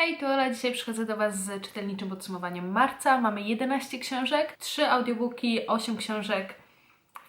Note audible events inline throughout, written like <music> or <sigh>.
Hej, to Ola. Dzisiaj przychodzę do Was z czytelniczym podsumowaniem marca. Mamy 11 książek, 3 audiobooki, 8 książek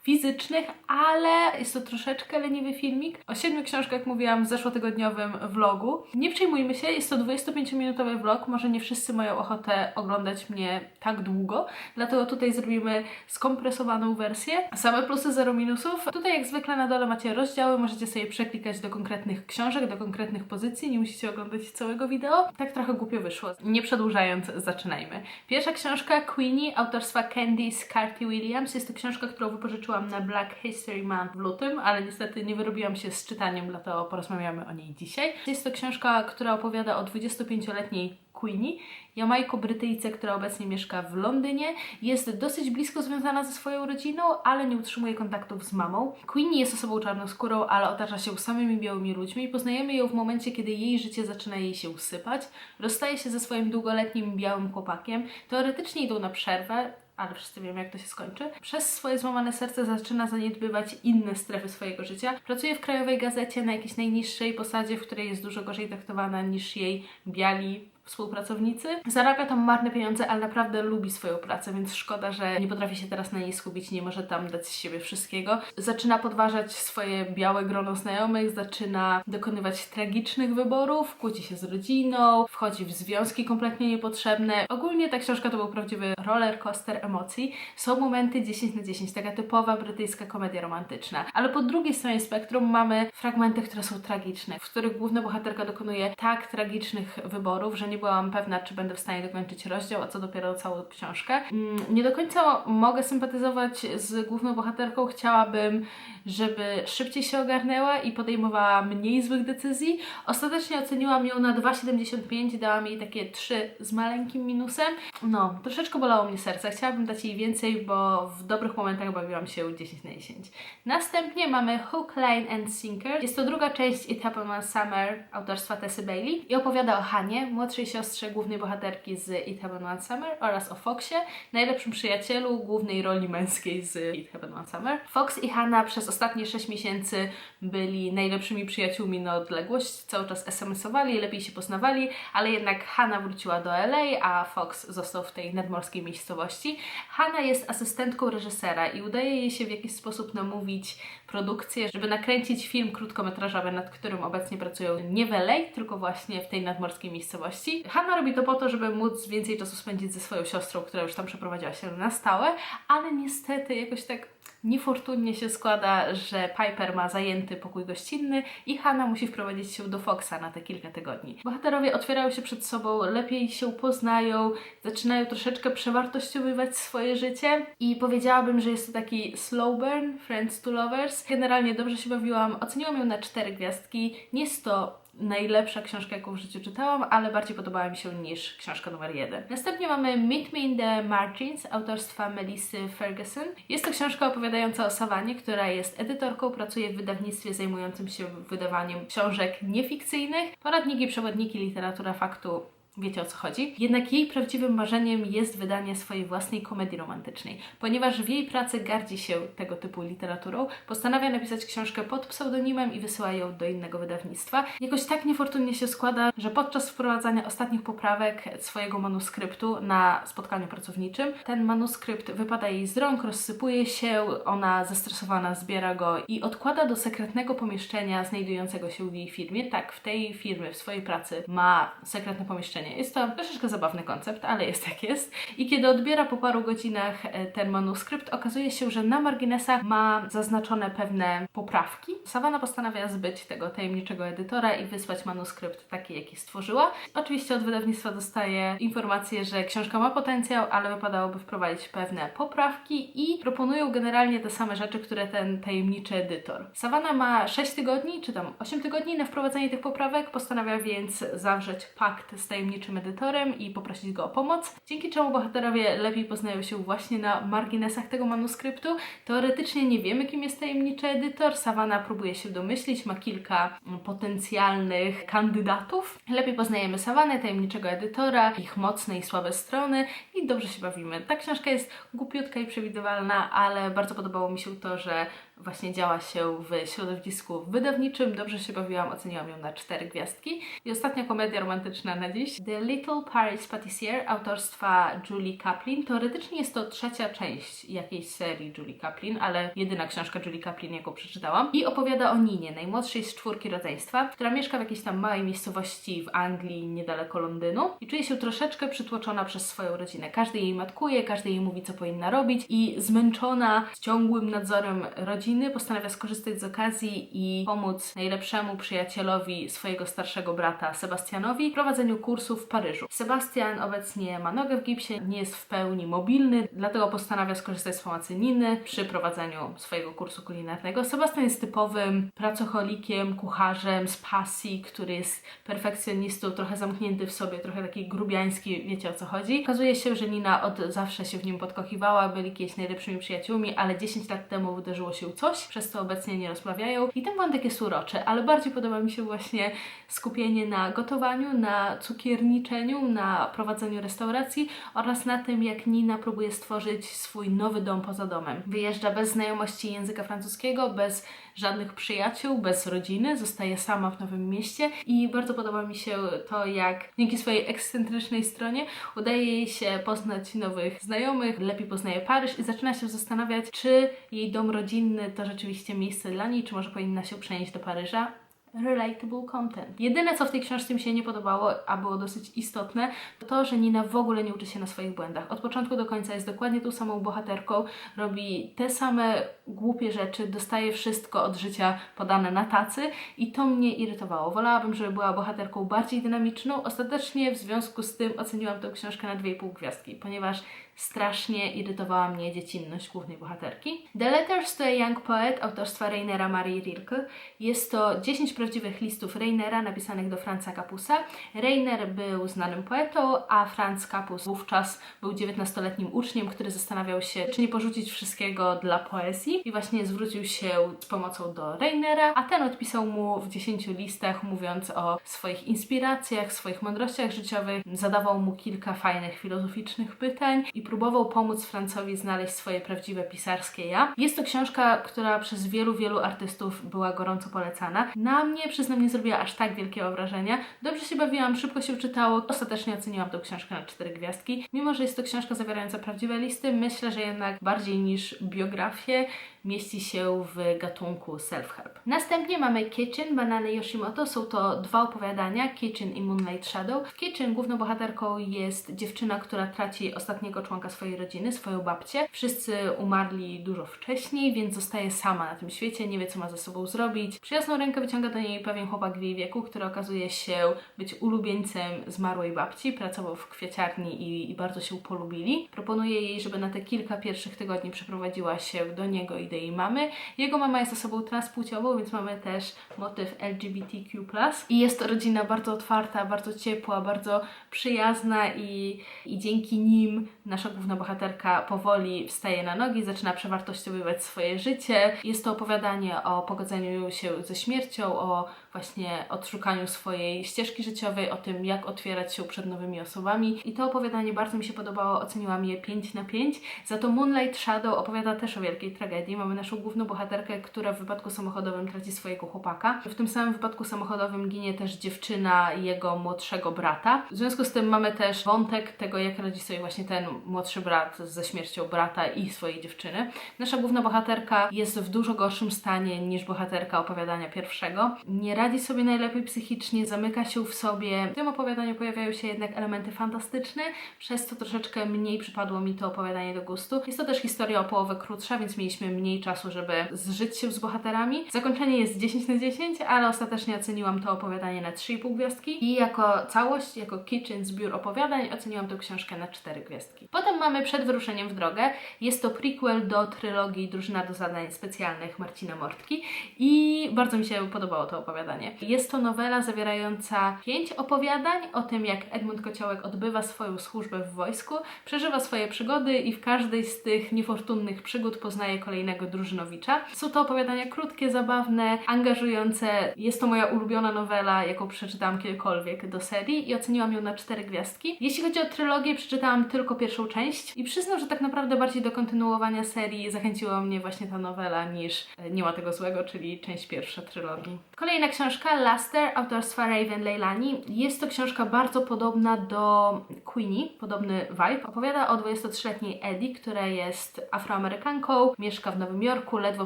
fizycznych, ale jest to troszeczkę leniwy filmik. O 7 książkach mówiłam w zeszłotygodniowym vlogu. Nie przejmujmy się, jest to 25-minutowy vlog, może nie wszyscy mają ochotę oglądać mnie tak długo, dlatego tutaj zrobimy skompresowaną wersję. Same plusy, zero minusów. Tutaj jak zwykle na dole macie rozdziały, możecie sobie przeklikać do konkretnych książek, do konkretnych pozycji, nie musicie oglądać całego wideo. Tak trochę głupio wyszło. Nie przedłużając, zaczynajmy. Pierwsza książka Queenie autorstwa Candy Scarty Williams. Jest to książka, którą wypożyczyłam na Black History Month w lutym, ale niestety nie wyrobiłam się z czytaniem, dlatego porozmawiamy o niej dzisiaj. Jest to książka, która opowiada o 25-letniej Queenie, Jamajko-Brytyjce, która obecnie mieszka w Londynie. Jest dosyć blisko związana ze swoją rodziną, ale nie utrzymuje kontaktów z mamą. Queenie jest osobą czarnoskórą, ale otacza się samymi białymi ludźmi. Poznajemy ją w momencie, kiedy jej życie zaczyna jej się usypać. Rozstaje się ze swoim długoletnim białym chłopakiem. Teoretycznie idą na przerwę, ale wszyscy wiemy, jak to się skończy. Przez swoje złamane serce zaczyna zaniedbywać inne strefy swojego życia. Pracuje w krajowej gazecie na jakiejś najniższej posadzie, w której jest dużo gorzej traktowana niż jej biali współpracownicy. Zarabia tam marne pieniądze, ale naprawdę lubi swoją pracę, więc szkoda, że nie potrafi się teraz na niej skupić, nie może tam dać z siebie wszystkiego. Zaczyna podważać swoje białe grono znajomych, zaczyna dokonywać tragicznych wyborów, kłóci się z rodziną, wchodzi w związki kompletnie niepotrzebne. Ogólnie ta książka to był prawdziwy roller coaster emocji. Są momenty 10 na 10, taka typowa brytyjska komedia romantyczna. Ale po drugiej stronie spektrum mamy fragmenty, które są tragiczne, w których główna bohaterka dokonuje tak tragicznych wyborów, że nie byłam pewna, czy będę w stanie dokończyć rozdział, a co dopiero całą książkę. Mm, Nie do końca mogę sympatyzować z główną bohaterką. Chciałabym, żeby szybciej się ogarnęła i podejmowała mniej złych decyzji. Ostatecznie oceniłam ją na 2,75, dałam jej takie 3 z maleńkim minusem. No, troszeczkę bolało mnie serce. Chciałabym dać jej więcej, bo w dobrych momentach bawiłam się 10 na 10. Następnie mamy Hook, Line and Sinker. Jest to druga część It Happened Summer autorstwa Tessy Bailey i opowiada o Hanie, młodszej siostrze głównej bohaterki z It Happened One Summer oraz o Foxie, najlepszym przyjacielu głównej roli męskiej z It Happened One Summer. Fox i Hannah przez ostatnie 6 miesięcy byli najlepszymi przyjaciółmi na odległość, cały czas SMS-owali, lepiej się poznawali, ale jednak Hannah wróciła do LA, a Fox został w tej nadmorskiej miejscowości. Hannah jest asystentką reżysera i udaje jej się w jakiś sposób namówić produkcję, żeby nakręcić film krótkometrażowy, nad którym obecnie pracują nie w LA, tylko właśnie w tej nadmorskiej miejscowości. Hanna robi to po to, żeby móc więcej czasu spędzić ze swoją siostrą, która już tam przeprowadziła się na stałe, ale niestety jakoś tak niefortunnie się składa, że Piper ma zajęty pokój gościnny i Hanna musi wprowadzić się do Foxa na te kilka tygodni. Bohaterowie otwierają się przed sobą, lepiej się poznają, zaczynają troszeczkę przewartościowywać swoje życie i powiedziałabym, że jest to taki slow burn, Friends to Lovers. Generalnie dobrze się bawiłam, oceniłam ją na cztery gwiazdki. Nie jest to najlepsza książka, jaką w życiu czytałam, ale bardziej podobała mi się niż książka numer jeden. Następnie mamy Meet Me in the Margins autorstwa Melissy Ferguson. Jest to książka opowiadająca o Sawanie, która jest edytorką, pracuje w wydawnictwie zajmującym się wydawaniem książek niefikcyjnych. Poradniki, przewodniki, literatura faktu Wiecie o co chodzi? Jednak jej prawdziwym marzeniem jest wydanie swojej własnej komedii romantycznej. Ponieważ w jej pracy gardzi się tego typu literaturą, postanawia napisać książkę pod pseudonimem i wysyła ją do innego wydawnictwa. Jakoś tak niefortunnie się składa, że podczas wprowadzania ostatnich poprawek swojego manuskryptu na spotkaniu pracowniczym, ten manuskrypt wypada jej z rąk, rozsypuje się, ona zestresowana zbiera go i odkłada do sekretnego pomieszczenia znajdującego się w jej firmie. Tak, w tej firmie, w swojej pracy ma sekretne pomieszczenie. Jest to troszeczkę zabawny koncept, ale jest jak jest. I kiedy odbiera po paru godzinach e, ten manuskrypt, okazuje się, że na marginesach ma zaznaczone pewne poprawki. Savannah postanawia zbyć tego tajemniczego edytora i wysłać manuskrypt taki, jaki stworzyła. Oczywiście od wydawnictwa dostaje informację, że książka ma potencjał, ale wypadałoby wprowadzić pewne poprawki i proponują generalnie te same rzeczy, które ten tajemniczy edytor. Savannah ma 6 tygodni, czy tam 8 tygodni na wprowadzenie tych poprawek, postanawia więc zawrzeć pakt z tajemniczym edytorem i poprosić go o pomoc, dzięki czemu bohaterowie lepiej poznają się właśnie na marginesach tego manuskryptu. Teoretycznie nie wiemy, kim jest tajemniczy edytor. Savannah próbuje się domyślić, ma kilka potencjalnych kandydatów. Lepiej poznajemy Savannah, tajemniczego edytora, ich mocne i słabe strony i dobrze się bawimy. Ta książka jest głupiutka i przewidywalna, ale bardzo podobało mi się to, że właśnie działa się w środowisku wydawniczym. Dobrze się bawiłam, oceniłam ją na cztery gwiazdki. I ostatnia komedia romantyczna na dziś. The Little Paris Patissier autorstwa Julie Kaplan. Teoretycznie jest to trzecia część jakiejś serii Julie Kaplan, ale jedyna książka Julie Kaplan, jaką przeczytałam. I opowiada o Ninie, najmłodszej z czwórki rodzeństwa, która mieszka w jakiejś tam małej miejscowości w Anglii, niedaleko Londynu i czuje się troszeczkę przytłoczona przez swoją rodzinę. Każdy jej matkuje, każdy jej mówi, co powinna robić i zmęczona ciągłym nadzorem rodziny postanawia skorzystać z okazji i pomóc najlepszemu przyjacielowi swojego starszego brata Sebastianowi w prowadzeniu kursu w Paryżu. Sebastian obecnie ma nogę w gipsie, nie jest w pełni mobilny, dlatego postanawia skorzystać z pomocy Niny przy prowadzeniu swojego kursu kulinarnego. Sebastian jest typowym pracocholikiem, kucharzem z pasji, który jest perfekcjonistą, trochę zamknięty w sobie, trochę taki grubiański, wiecie o co chodzi. Okazuje się, że Nina od zawsze się w nim podkochiwała, byli kiedyś najlepszymi przyjaciółmi, ale 10 lat temu wydarzyło się coś, przez co obecnie nie rozmawiają i ten wątek jest uroczy, ale bardziej podoba mi się właśnie skupienie na gotowaniu, na cukierniczeniu, na prowadzeniu restauracji oraz na tym, jak Nina próbuje stworzyć swój nowy dom poza domem. Wyjeżdża bez znajomości języka francuskiego, bez żadnych przyjaciół, bez rodziny, zostaje sama w nowym mieście i bardzo podoba mi się to, jak dzięki swojej ekscentrycznej stronie udaje jej się poznać nowych znajomych, lepiej poznaje Paryż i zaczyna się zastanawiać, czy jej dom rodzinny to rzeczywiście miejsce dla niej, czy może powinna się przenieść do Paryża relatable content. Jedyne, co w tej książce mi się nie podobało, a było dosyć istotne, to to, że Nina w ogóle nie uczy się na swoich błędach. Od początku do końca jest dokładnie tą samą bohaterką, robi te same głupie rzeczy, dostaje wszystko od życia podane na tacy i to mnie irytowało. Wolałabym, żeby była bohaterką bardziej dynamiczną. Ostatecznie w związku z tym oceniłam tę książkę na 2,5 gwiazdki, ponieważ strasznie irytowała mnie dziecinność głównej bohaterki. The Letters to a Young Poet autorstwa Reinera Marii Rilke. Jest to 10 prawdziwych listów Reinera napisanych do Franza Capusa. Reiner był znanym poetą, a Franz Capus wówczas był 19-letnim uczniem, który zastanawiał się, czy nie porzucić wszystkiego dla poezji i właśnie zwrócił się z pomocą do Reinera, a ten odpisał mu w 10 listach mówiąc o swoich inspiracjach, swoich mądrościach życiowych, zadawał mu kilka fajnych filozoficznych pytań i próbował pomóc Francowi znaleźć swoje prawdziwe pisarskie ja. Jest to książka, która przez wielu, wielu artystów była gorąco polecana. Na mnie, przyznam, nie zrobiła aż tak wielkiego wrażenia. Dobrze się bawiłam, szybko się czytało. Ostatecznie oceniłam tę książkę na cztery gwiazdki. Mimo, że jest to książka zawierająca prawdziwe listy, myślę, że jednak bardziej niż biografię mieści się w gatunku self-help. Następnie mamy Kitchen Banany Yoshimoto. Są to dwa opowiadania, Kitchen i Moonlight Shadow. W Kitchen główną bohaterką jest dziewczyna, która traci ostatniego członka swojej rodziny, swoją babcię. Wszyscy umarli dużo wcześniej, więc zostaje sama na tym świecie, nie wie co ma ze sobą zrobić. Przyjazną rękę wyciąga do niej pewien chłopak w jej wieku, który okazuje się być ulubieńcem zmarłej babci, pracował w kwieciarni i, i bardzo się polubili. Proponuje jej, żeby na te kilka pierwszych tygodni przeprowadziła się do niego i do jej mamy. Jego mama jest osobą transpłciową, więc mamy też motyw LGBTQ+. I jest to rodzina bardzo otwarta, bardzo ciepła, bardzo przyjazna i, i dzięki nim nasza główna bohaterka powoli wstaje na nogi, zaczyna przewartościowywać swoje życie. Jest to opowiadanie o pogodzeniu się ze śmiercią, o właśnie odszukaniu swojej ścieżki życiowej, o tym, jak otwierać się przed nowymi osobami. I to opowiadanie bardzo mi się podobało, oceniłam je 5 na 5. Za to Moonlight Shadow opowiada też o wielkiej tragedii. Mamy naszą główną bohaterkę, która w wypadku samochodowym traci swojego chłopaka. W tym samym wypadku samochodowym ginie też dziewczyna jego młodszego brata. W związku z tym mamy też wątek tego, jak radzi sobie właśnie ten młodszy brat ze śmiercią brata i swojej dziewczyny. Nasza główna bohaterka jest w dużo gorszym stanie niż bohaterka opowiadania pierwszego. Nie radzi sobie najlepiej psychicznie, zamyka się w sobie. W tym opowiadaniu pojawiają się jednak elementy fantastyczne, przez co troszeczkę mniej przypadło mi to opowiadanie do gustu. Jest to też historia o połowę krótsza, więc mieliśmy mniej czasu, żeby zżyć się z bohaterami. Zakończenie jest 10 na 10, ale ostatecznie oceniłam to opowiadanie na 3,5 gwiazdki i jako całość, jako kitchen zbiór opowiadań oceniłam tę książkę na 4 gwiazdki. Potem mamy Przed wyruszeniem w drogę. Jest to prequel do trylogii Drużyna do zadań specjalnych Marcina Mortki i bardzo mi się podobało to opowiadanie. Jest to nowela zawierająca pięć opowiadań o tym, jak Edmund Kociołek odbywa swoją służbę w wojsku, przeżywa swoje przygody i w każdej z tych niefortunnych przygód poznaje kolejnego drużynowicza. Są to opowiadania krótkie, zabawne, angażujące. Jest to moja ulubiona nowela, jaką przeczytałam kiedykolwiek do serii i oceniłam ją na cztery gwiazdki. Jeśli chodzi o trylogię, przeczytałam tylko pierwszą część i przyznam, że tak naprawdę bardziej do kontynuowania serii zachęciła mnie właśnie ta nowela niż e, Nie ma tego złego, czyli część pierwsza trylogii. Kolejna książka, Laster, autorstwa Raven Leilani. Jest to książka bardzo podobna do Queenie, podobny vibe. Opowiada o 23-letniej Eddie, która jest afroamerykanką, mieszka w Nowym Jorku, ledwo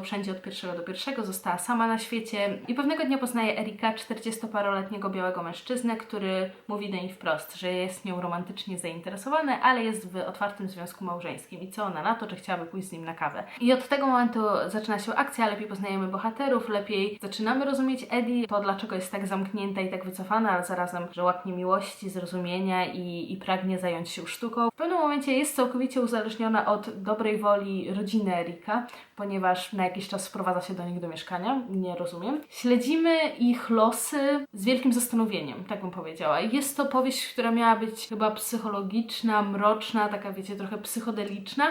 wszędzie od pierwszego do pierwszego, została sama na świecie i pewnego dnia poznaje Erika, 40-paroletniego białego mężczyznę, który mówi do niej wprost, że jest nią romantycznie zainteresowany, ale jest w otwartym związku małżeńskim i co ona na to, czy chciałaby pójść z nim na kawę. I od tego momentu zaczyna się akcja, lepiej poznajemy bohaterów, lepiej zaczynamy rozumieć Eddie, to dlaczego jest tak zamknięta i tak wycofana, ale zarazem, że łaknie miłości, zrozumienia i, i pragnie zająć się sztuką. W pewnym momencie jest całkowicie uzależniona od dobrej woli rodziny Erika, ponieważ na jakiś czas wprowadza się do nich do mieszkania, nie rozumiem. Śledzimy ich losy z wielkim zastanowieniem, tak bym powiedziała. Jest to powieść, która miała być chyba psychologiczna, mroczna, taka wiecie, trochę psychodeliczna,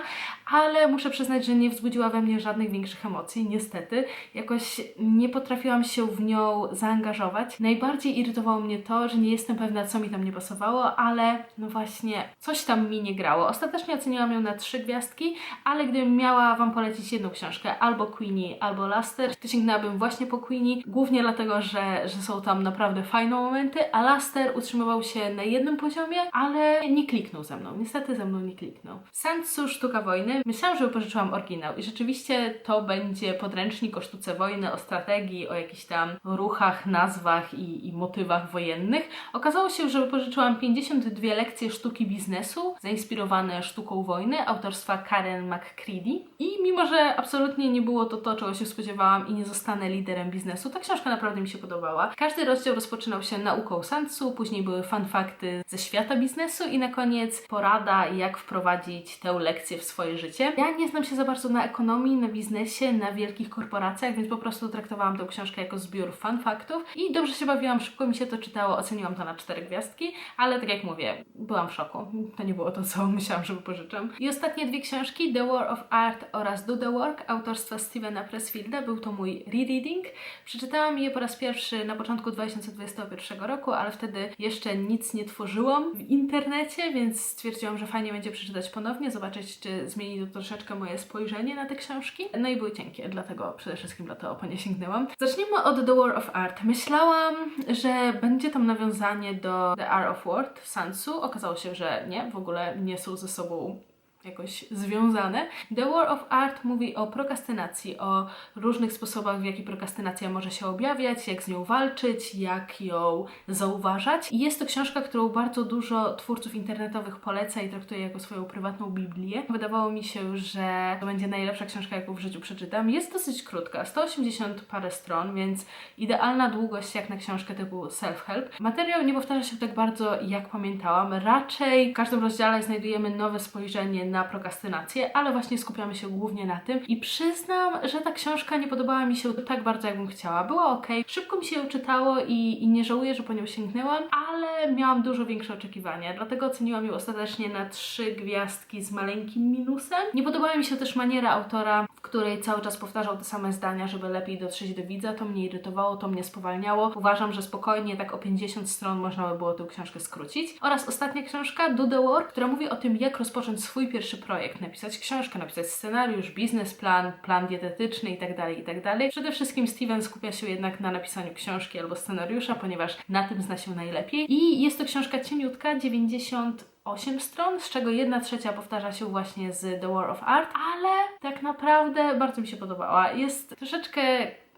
ale muszę przyznać, że nie wzbudziła we mnie żadnych większych emocji, niestety. Jakoś nie potrafiłam się w nią zaangażować. Najbardziej irytowało mnie to, że nie jestem pewna, co mi tam nie pasowało, ale no właśnie, coś tam mi nie grało. Ostatecznie oceniłam ją na trzy gwiazdki, ale gdybym miała Wam polecić jedną książkę, albo Queenie, albo Laster, to sięgnęłabym właśnie po Queenie, głównie dlatego, że, że są tam naprawdę fajne momenty, a Laster utrzymywał się na jednym poziomie, ale nie kliknął ze mną. Niestety ze mną nie kliknął. Sansu Sztuka Wojny. Myślałam, że pożyczyłam oryginał i rzeczywiście to będzie podręcznik o sztuce wojny, o strategii, o jakichś tam ruchach, nazwach i, i motywach wojennych. Okazało się, że wypożyczyłam 52 lekcje sztuki biznesu, zainspirowane sztuką wojny, autorstwa Karen McCready. I mimo, że absolutnie nie było to to, czego się spodziewałam i nie zostanę liderem biznesu, ta książka naprawdę mi się podobała. Każdy rozdział rozpoczynał się nauką Sansu, później były fun fakty ze świata biznesu i na koniec porada, jak wprowadzić tę lekcję w swoje życie. Ja nie znam się za bardzo na ekonomii, na biznesie, na wielkich korporacjach, więc po prostu traktowałam tę książkę jako zbiór fun faktów i dobrze się bawiłam, szybko mi się to czytało, oceniłam to na cztery gwiazdki, ale tak jak mówię, byłam w szoku. To nie było to, co <laughs> myślałam, że wypożyczam. I ostatnie dwie książki, The War of Art oraz Do the Work, autorstwa Stevena Pressfielda. Był to mój rereading. Przeczytałam je po raz pierwszy na początku 2021 roku, ale wtedy jeszcze nic nie tworzyłam w internecie, więc stwierdziłam, że fajnie będzie przeczytać ponownie, zobaczyć, czy zmieni to troszeczkę moje spojrzenie na te książki. No i były cienkie, dlatego przede wszystkim dlatego po nie sięgnęłam. Zacznijmy od The War of Art. Myślałam, że będzie tam nawiązanie do The Art of War Sansu. Okazało się, że nie, w ogóle nie są ze sobą jakoś związane. The War of Art mówi o prokrastynacji, o różnych sposobach, w jaki prokrastynacja może się objawiać, jak z nią walczyć, jak ją zauważać. I jest to książka, którą bardzo dużo twórców internetowych poleca i traktuje jako swoją prywatną Biblię. Wydawało mi się, że to będzie najlepsza książka, jaką w życiu przeczytam. Jest dosyć krótka, 180 parę stron, więc idealna długość jak na książkę typu self-help. Materiał nie powtarza się tak bardzo, jak pamiętałam. Raczej w każdym rozdziale znajdujemy nowe spojrzenie na prokrastynację, ale właśnie skupiamy się głównie na tym i przyznam, że ta książka nie podobała mi się tak bardzo, jakbym chciała. Była ok, szybko mi się ją czytało i, i nie żałuję, że po nią sięgnęłam, ale miałam dużo większe oczekiwania, dlatego oceniłam ją ostatecznie na trzy gwiazdki z maleńkim minusem. Nie podobała mi się też maniera autora, w której cały czas powtarzał te same zdania, żeby lepiej dotrzeć do widza. To mnie irytowało, to mnie spowalniało. Uważam, że spokojnie tak o 50 stron można by było tę książkę skrócić. Oraz ostatnia książka, Do the Work, która mówi o tym, jak rozpocząć swój pierwszy projekt, napisać książkę, napisać scenariusz, biznesplan, plan dietetyczny itd., itd. Przede wszystkim Steven skupia się jednak na napisaniu książki albo scenariusza, ponieważ na tym zna się najlepiej. I jest to książka cieniutka, 90 8 stron, z czego jedna trzecia powtarza się właśnie z The War of Art, ale tak naprawdę bardzo mi się podobała. Jest troszeczkę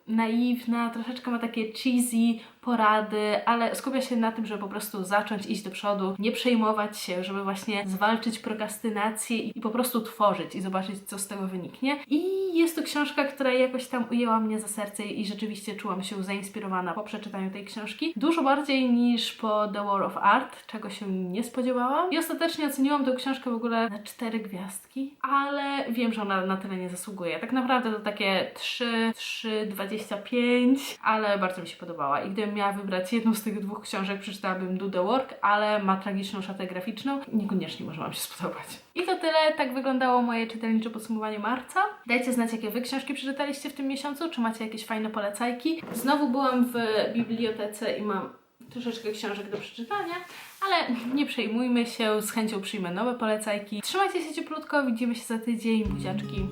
naiwna, troszeczkę ma takie cheesy porady, ale skupia się na tym, żeby po prostu zacząć iść do przodu, nie przejmować się, żeby właśnie zwalczyć prokrastynację i po prostu tworzyć i zobaczyć, co z tego wyniknie. I jest to książka, która jakoś tam ujęła mnie za serce i rzeczywiście czułam się zainspirowana po przeczytaniu tej książki. Dużo bardziej niż po The War of Art, czego się nie spodziewałam. I ostatecznie oceniłam tę książkę w ogóle na cztery gwiazdki, ale wiem, że ona na tyle nie zasługuje. Tak naprawdę to takie 3, 3, 25, ale bardzo mi się podobała. I gdybym miała wybrać jedną z tych dwóch książek, przeczytałabym Do the Work, ale ma tragiczną szatę graficzną. Niekoniecznie może Wam się spodobać. I to tyle. Tak wyglądało moje czytelnicze podsumowanie marca. Dajcie znać, jakie Wy książki przeczytaliście w tym miesiącu, czy macie jakieś fajne polecajki. Znowu byłam w bibliotece i mam troszeczkę książek do przeczytania, ale nie przejmujmy się, z chęcią przyjmę nowe polecajki. Trzymajcie się cieplutko, widzimy się za tydzień, buziaczki.